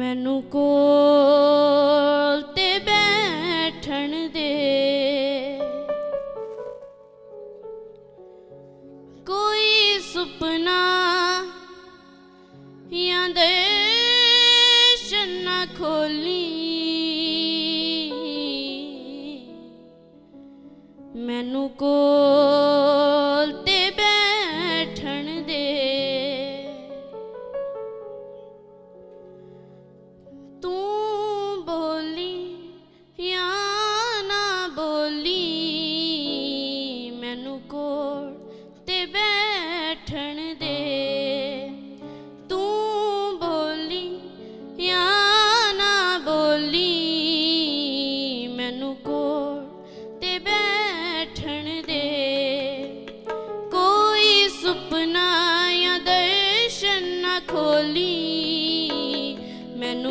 ਮੈਨੂੰ ਕੋਲ ਤੇ ਬੈਠਣ ਦੇ। ਕੋਈ ਸੁਪਨਾ ਜਾਂ ਦਰਸ਼ਨ ਨਾ ਖੋਲੀ।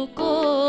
Go.